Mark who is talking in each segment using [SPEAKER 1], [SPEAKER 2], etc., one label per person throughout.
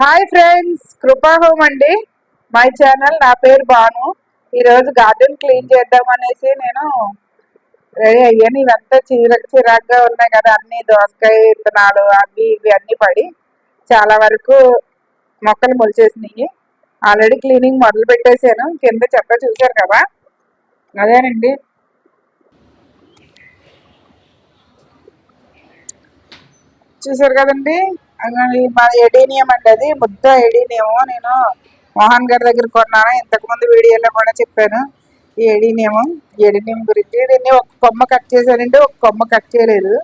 [SPEAKER 1] Hi friends Krupa home అండి. My channel నా పేరు బాను ఈరోజు గార్డెన్ క్లీన్ చేద్దాం అనేసి నేను రెడీ అయ్యాను. ఇవంతా చీర చిరాగ్గా ఉన్నాయి కదా. అన్ని దోసకాయ విత్తనాలు అవి ఇవి అన్ని పడి చాలా వరకు మొక్కలు మొలిచేసినాయి. ఆల్రెడీ క్లీనింగ్ మొదలు పెట్టేశాను. కింద చెత్త చూశారు కదా. అదేనండి. చూసారు కదండి? మా ఎడీనియం అండి అది ముద్ద ఎడీనియం నేను మోహన్ గారి దగ్గర కొన్నాను ఇంతకు ముందు వీడియోలో కూడా చెప్పాను ఈ ఎడీనియం ఎడీనియం గురించి. దీన్ని ఒక కొమ్మ కట్ చేశానంటే ఒక కొమ్మ కట్ చేయలేదు.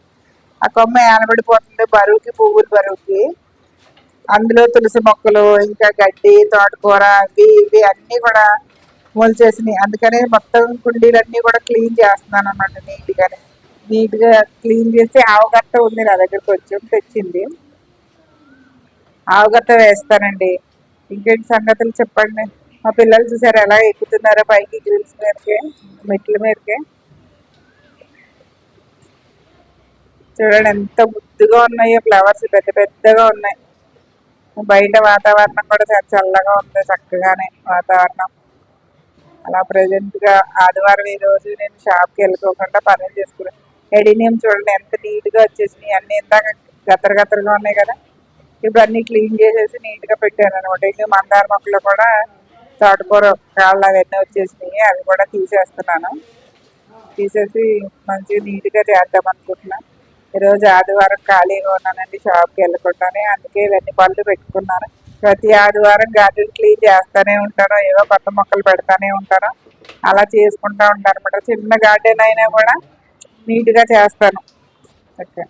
[SPEAKER 1] ఆ కొమ్మ ఏనబడిపోతుంది బరువుకి పువ్వులు బరువుకి. అందులో తులసి మొక్కలు ఇంకా గడ్డి తోటకూర అవి ఇవి అన్నీ కూడా మొలిచేసినాయి. అందుకనే మొత్తం కుండీలన్నీ కూడా క్లీన్ చేస్తున్నాను అన్నమాట నీట్గానే. నీట్గా క్లీన్ చేసి ఆవగట్ట ఉంది నా దగ్గర కొంచెం తెచ్చింది. ఆవగట్ట వేస్తానండి. ఇంకేంటి సంగతులు చెప్పండి? మా పిల్లలు చూసారు ఎలా ఎక్కుతున్నారో పైకి గ్రిల్స్ మీదకి మెట్ల మీదకి. చూడండి ఎంత ముద్దుగా ఉన్నాయో ఫ్లవర్స్ పెద్ద పెద్దగా ఉన్నాయి. బయట వాతావరణం కూడా చాలా చల్లగా ఉంది చక్కగానే వాతావరణం. అలా ప్రజెంట్గా ఆదివారం ఈ రోజు నేను షాప్కి వెళ్ళిపోకుండా పనులు చేసుకున్నాను. ఎడినియం చూడండి ఎంత నీట్గా వచ్చేసినాయి. అన్నీ ఇందాక గతరగతరగా ఉన్నాయి కదా. ఇప్పుడు అన్ని క్లీన్ చేసేసి నీట్గా పెట్టాను అనమాట ఇంకా మందార మొక్కలు కూడా తోటకూర కాళ్ళు అవన్నీ వచ్చేసినాయి. అవి కూడా తీసేస్తున్నాను. తీసేసి మంచిగా నీట్గా చేద్దాం అనుకుంటున్నా. ఈరోజు ఆదివారం ఖాళీగా ఉన్నానండి షాప్కి వెళ్ళకుండానే. అందుకే ఇవన్నీ పళ్ళు పెట్టుకున్నాను. ప్రతి ఆదివారం గార్డెన్ క్లీన్ చేస్తానే ఉంటాను. ఏవో కొత్త మొక్కలు పెడతానే ఉంటాను. అలా చేసుకుంటా ఉంటాను అనమాట చిన్న గార్డెన్ అయినా కూడా నీట్గా చేస్తాను. ఓకే.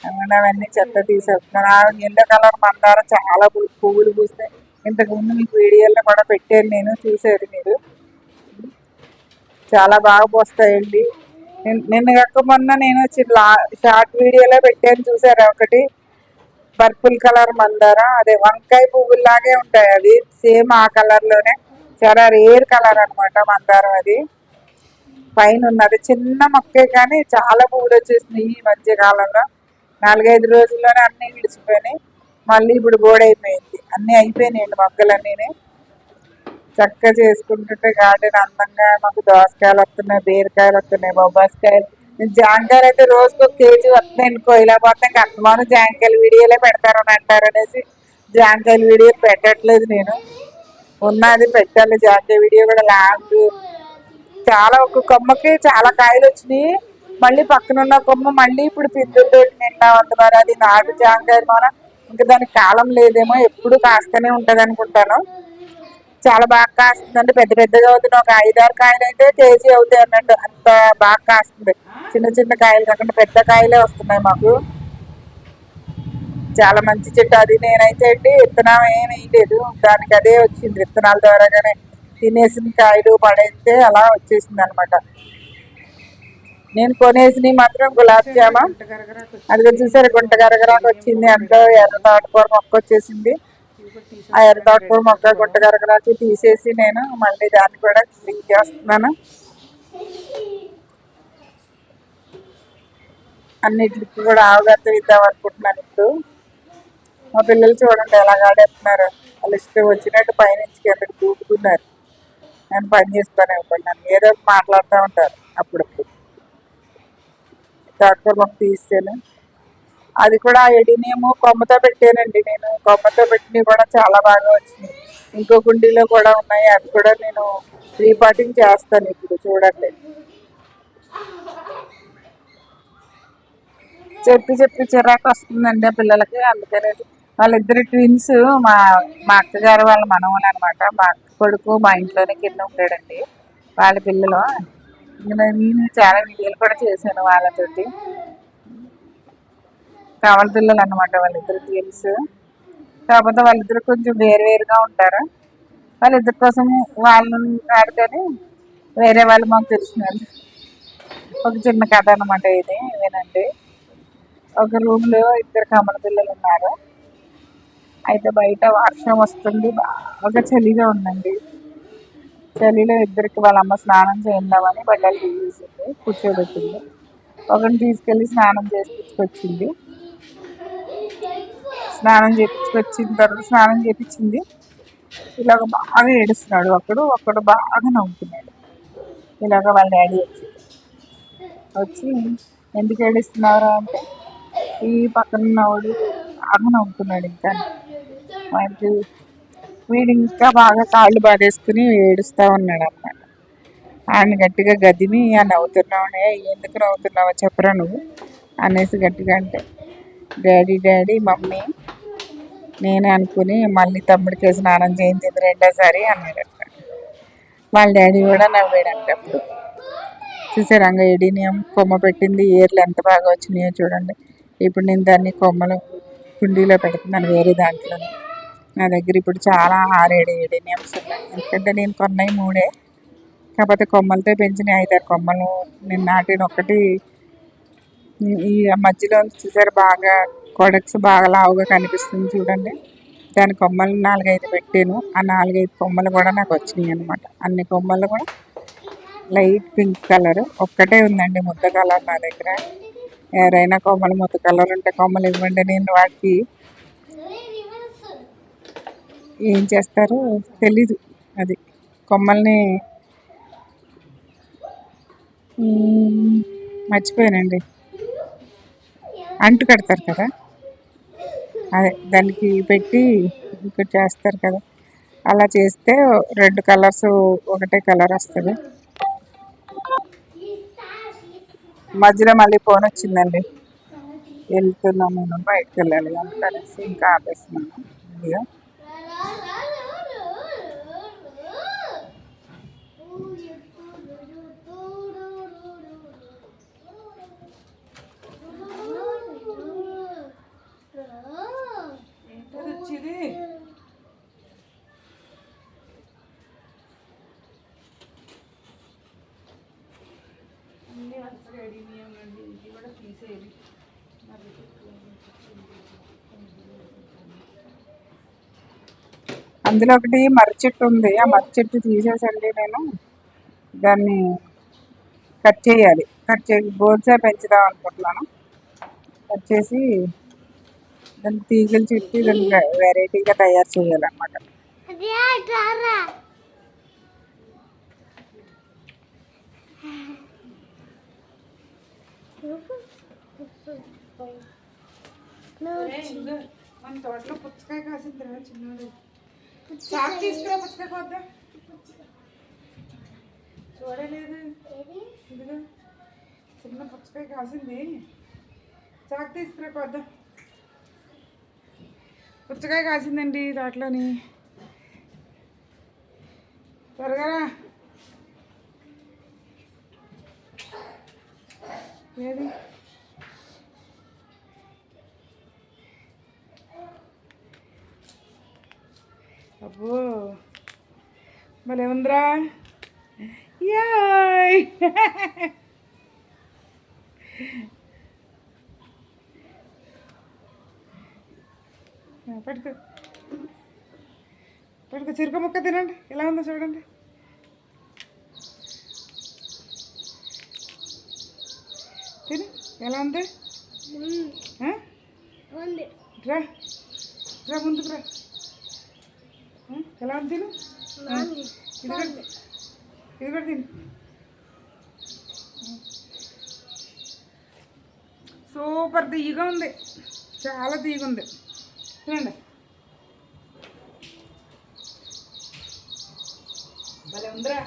[SPEAKER 1] అవన్నీ చెత్త తీసేస్తున్నాను ఎల్లో కలర్ మందారం చాలా పువ్వులు పూస్తే ఇంతకు ముందు మీకు వీడియోలో కూడా పెట్టాను నేను చూసారు మీరు. చాలా బాగా పోస్తాయండి. నిన్న కాక మొన్న నేను లా షార్ట్ వీడియోలో పెట్టాను చూసారా ఒకటి? పర్పుల్ కలర్ మందారం అదే వంకాయ పువ్వులాగే ఉంటాయి అవి సేమ్ ఆ కలర్లోనే చాలా రేర్ కలర్ అనమాట మందారం అది. పైన ఉన్నది చిన్న మొక్కే కానీ చాలా పువ్వులు వచ్చేసినాయి ఈ మధ్యకాలంలో నాలుగైదు రోజుల్లోనే అన్నీ విడిచిపోయినాయి. మళ్ళీ ఇప్పుడు గోడైపోయింది అన్ని అయిపోయినాయండి మొక్కలన్నీ చక్కగా చేసుకుంటుంటే గార్డెన్ అందంగా మాకు దోసకాయలు వస్తున్నాయి బీరకాయలు వస్తున్నాయి బొబ్బాసికాయలు. జాంకాయలు అయితే రోజుకు ఒక కేజీ వస్తున్నాయి అనుకో ఇలా పోతే ఇంకా అస్తమానం జాంకాయలు వీడియోలే పెడతారు అని అంటారు అనేసి జాంకాయలు వీడియో పెట్టట్లేదు నేను. ఉన్నది పెట్టాలి జాంకాయ వీడియో కూడా లాంగ్. చాలా ఒక కొమ్మకి చాలా కాయలు వచ్చినాయి. మళ్ళీ పక్కన ఉన్న కొమ్మ మళ్ళీ ఇప్పుడు పిందులతో నిండా ఉంది అది నాటు జాంకాయ మన. ఇంకా దానికి కాలం లేదేమో ఎప్పుడు కాస్తూనే ఉంటుంది అనుకుంటాను. చాలా బాగా కాస్తుందండి పెద్ద పెద్దగా అవుతుంది ఒక ఐదారు కాయలు అయితే కేజీ అవుతాయి అన్నట్టు. అంత బాగా కాస్తుంది. చిన్న చిన్న కాయలు కాకుండా పెద్ద కాయలే వస్తున్నాయి మాకు. చాలా మంచి చెట్టు అది. నేనైతే అండి విత్తనం ఏం వేయలేదు. దానికి అదే వచ్చింది. విత్తనాల ద్వారాగానే తినేసిన కాయలు పడేస్తే అలా వచ్చేసింది అనమాట నేను కొనేసినవి మాత్రం గులాబ్ జామ. అది చూసారు? గుంట గరగరాకు వచ్చింది. అందులో ఎర్ర తోటకూర మొక్క వచ్చేసింది. ఆ ఎర్ర తోటకూర మొక్క గుంట గరగరాకు తీసేసి నేను మళ్ళీ దాన్ని కూడా క్లీన్ చేస్తున్నాను. అన్నిటికి కూడా ఆవుగత్త ఇద్దాం అనుకుంటున్నాను ఇప్పుడు. మా పిల్లలు చూడండి ఎలా ఆడేస్తున్నారు. వాళ్ళు ఇష్టం వచ్చినట్టు పైనుంచి కిందకి దూకుతున్నారు. నేను పని చేసుకొని ఇవ్వకున్నాను ఏదో మాట్లాడుతూ ఉంటారు అప్పుడప్పుడు. డాక్టర్ మొక్క తీసాను. అది కూడా ఎడినేమో కొమ్మతో పెట్టానండి నేను. కొమ్మతో పెట్టినవి కూడా చాలా బాగా వచ్చినాయి. ఇంకో కుండీలో కూడా ఉన్నాయి. అవి కూడా నేను రీపాటింగ్ చేస్తాను ఇప్పుడు చూడండి. చెప్పి చెప్పి చిరాకు వస్తుందండి ఆ పిల్లలకి. అందుకనే వాళ్ళిద్దరు ట్విన్స్ మా మా అక్కగారు వాళ్ళ మనవలు అనమాట. మా అక్క కొడుకు మా ఇంట్లోనే కింద ఉంటాడండి. వాళ్ళ పిల్లలు. నేను చాలా వీడియోలు కూడా చేశాను వాళ్ళతోటి. కావల పిల్లలు అనమాట వాళ్ళిద్దరు తెలుసు కాకపోతే వాళ్ళిద్దరు కొంచెం వేరు వేరుగా ఉంటారు. వాళ్ళిద్దరి కోసం వాళ్ళని ఆడితేనే వేరే వాళ్ళు మాకు తెలిసిన ఒక చిన్న కథ అనమాట ఇది వినండి. ఒక రూమ్లో ఇద్దరు కమల పిల్లలు ఉన్నారు. అయితే బయట వర్షం వస్తుంది బాగా చలిగా ఉందండి. చలిలో ఇద్దరికి వాళ్ళ అమ్మ స్నానం చేయిందామని బట్టలు తీసేసింది కూర్చోబెట్టింది. ఒకరిని తీసుకెళ్ళి స్నానం చేసి స్నానం చేపించుకొచ్చిన తర్వాత స్నానం చేపించింది. ఇలాగ బాగా ఏడుస్తున్నాడు ఒకడు ఒకడు బాగా నవ్వుతున్నాడు. ఇలాగ వాళ్ళ డాడీ వచ్చి వచ్చి ఎందుకు ఏడుస్తున్నారా అంటే ఈ పక్కన ఉన్నవాడు బాగా నవ్వుతున్నాడు ఇంకా. వాడికి వీడు ఇంకా బాగా కాళ్ళు బాధేసుకుని ఏడుస్తూ ఉన్నాడు అనమాట ఆయన గట్టిగా గదిమి ఆ నవ్వుతున్నావునే ఎందుకు నవ్వుతున్నావో చెప్పరా నువ్వు? అనేసి గట్టిగా అంటే డాడీ డాడీ మమ్మీ నేనే అనుకుని మళ్ళీ తమ్ముడికి స్నానం చేయించింది రెండోసారి? అన్నాడు వాళ్ళ డాడీ కూడా నవ్వాడంట అప్పుడు. చూసారు రంగ ఎడీనియం కొమ్మ పెట్టింది ఏర్లు ఎంత బాగా వచ్చినాయో చూడండి. ఇప్పుడు నేను దాన్ని కొమ్మలు కుండీలో పెడుతున్నాను వేరే దాంట్లో నా దగ్గర ఇప్పుడు చాలా ఆరేడు ఎడీనియమ్స్ ఉన్నాయి. ఎందుకంటే నేను కొన్నాయి మూడే. కాకపోతే కొమ్మలతో పెంచిన ఐదారు కొమ్మలు. నేను నాటిన ఒకటి. ఈ మధ్యలో చూసారు బాగా కొడక్స్ బాగా లావుగా కనిపిస్తుంది చూడండి. దాని కొమ్మలు నాలుగైదు పెట్టాను. ఆ నాలుగైదు కొమ్మలు కూడా నాకు వచ్చినాయి అనమాట అన్ని కొమ్మలు కూడా లైట్ పింక్ కలర్. ఒక్కటే ఉందండి ముద్ద కలర్ నా దగ్గర. ఎవరైనా కొమ్మలు ముద్ద కలర్ ఉంటే కొమ్మలు ఇవ్వండి. నేను వాటికి ఏం చేస్తారో తెలీదు. అది కొమ్మల్ని మర్చిపోయానండి. అంటు కడతారు కదా? అదే దానికి పెట్టి ఇంకోటి చేస్తారు కదా? అలా చేస్తే రెండు కలర్స్ ఒకటే కలర్ వస్తుంది. మధ్యలో మళ్ళీ ఫోన్ వచ్చిందండి. వెళ్తున్నాం నేను బయటకు వెళ్ళాలి అనేసి ఇంకా ఆపేస్తున్నాను. వీడియో అందులో ఒకటి మర్రి చెట్టు ఉంది. ఆ మర్రి చెట్టు తీసేసండి నేను. దాన్ని కట్ చేయాలి. కట్ చేసి బోన్సా పెంచుదాం అనుకుంటున్నాను. కట్ చేసి దాన్ని తీగలు చుట్టి దాన్ని వెరైటీగా తయారు చేయాలన్నమాట. మన తోటలో పుచ్చకాయ కాసిందిరా చిన్నది చాక్ తీసుకురా పుచ్చకాయ కొద్దా చూడలేదు ఇదిగో చిన్న పుచ్చకాయ కాసింది చాక్ తీసుకురా కొద్దాం పుచ్చకాయ కాసిందండి తోటలోని త్వరగా ఏది అబ్బో. భలే ఉందిరా. యాయ్. పట్టుకో. పట్టుకో చిరుక ముక్క తినండి. ఎలా ఉందో చూడండి. తిను ఎలా ఉంది? రా. రా ముందుకు రా? ఎలా ఉంది తిను? ఇది కూడా ఇది కూడా తిను. సూపర్ తీయగా ఉంది. చాలా తీయగా ఉంది. తినండి. భలే ఉందిరా.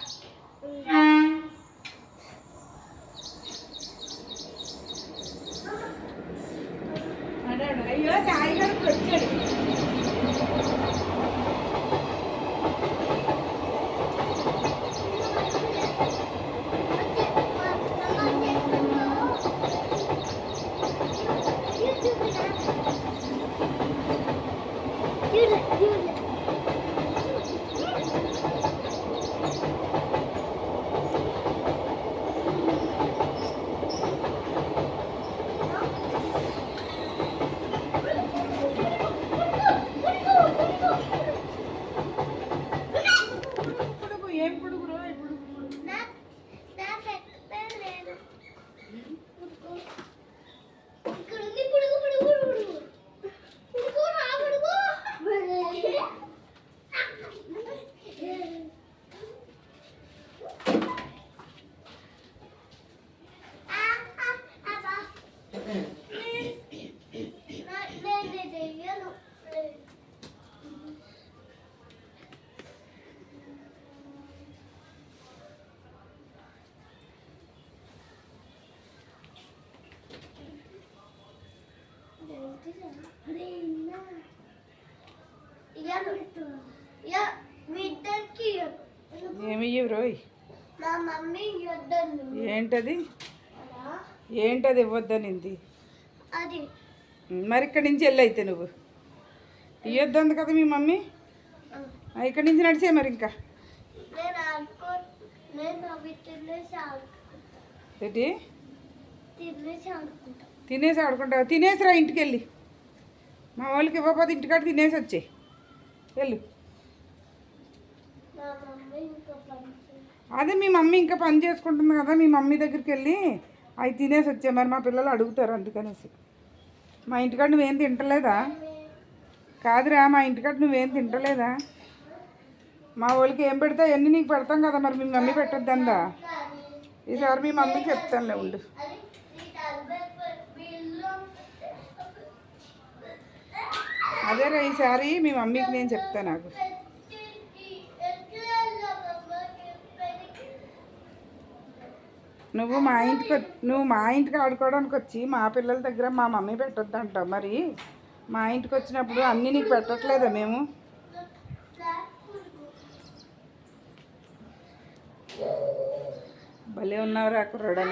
[SPEAKER 2] ఏమి రోయ్? ఏంటది? ఏంటది ఇవ్వద్దనింది?
[SPEAKER 3] అది
[SPEAKER 2] మరి ఇక్కడి నుంచి వెళ్ళి అయితే నువ్వు? ఇవ్వద్దంది కదా మీ మమ్మీ? ఇక్కడి నుంచి నడిచే మరి ఇంకా? ఏంటి?
[SPEAKER 3] తినేసి ఆడుకుంటా.
[SPEAKER 2] ఆడుకుంటావు తినేసిరా ఇంటికి వెళ్ళి మా వాళ్ళకి ఇవ్వకపోతే ఇంటికాడ తినేసి వచ్చే. వెళ్ళు. అదే మీ మమ్మీ ఇంకా పని చేసుకుంటుంది కదా మీ మమ్మీ దగ్గరికి వెళ్ళి అవి తినేసి వచ్చే. మరి మా పిల్లలు అడుగుతారు అందుకనేసి. మా ఇంటికాడ నువ్వేం తింటలేదా? కాదురా మా ఇంటికాడ నువ్వేం తింటలేదా? మా వాళ్ళకి ఏం పెడతా ఎన్ని నీకు పెడతాం కదా మరి మీ మమ్మీ పెట్టొద్దందా? ఈసారి మీ మమ్మీకి చెప్తానులే ఉండు
[SPEAKER 3] అది ఈ డెబ్బై వీళ్ళు
[SPEAKER 2] అదేరా ఈసారి మీ మమ్మీకి నేను చెప్తా నాకు. నువ్వు మా ఇంటికి నువ్వు మా ఇంటికి ఆడుకోవడానికి వచ్చి మా పిల్లల దగ్గర మా మమ్మీ పెట్టొద్దు అంటావు మరి? మా ఇంటికి వచ్చినప్పుడు అన్నీ నీకు పెట్టట్లేదా మేము? భలే ఉన్నావురా కుర్రాడా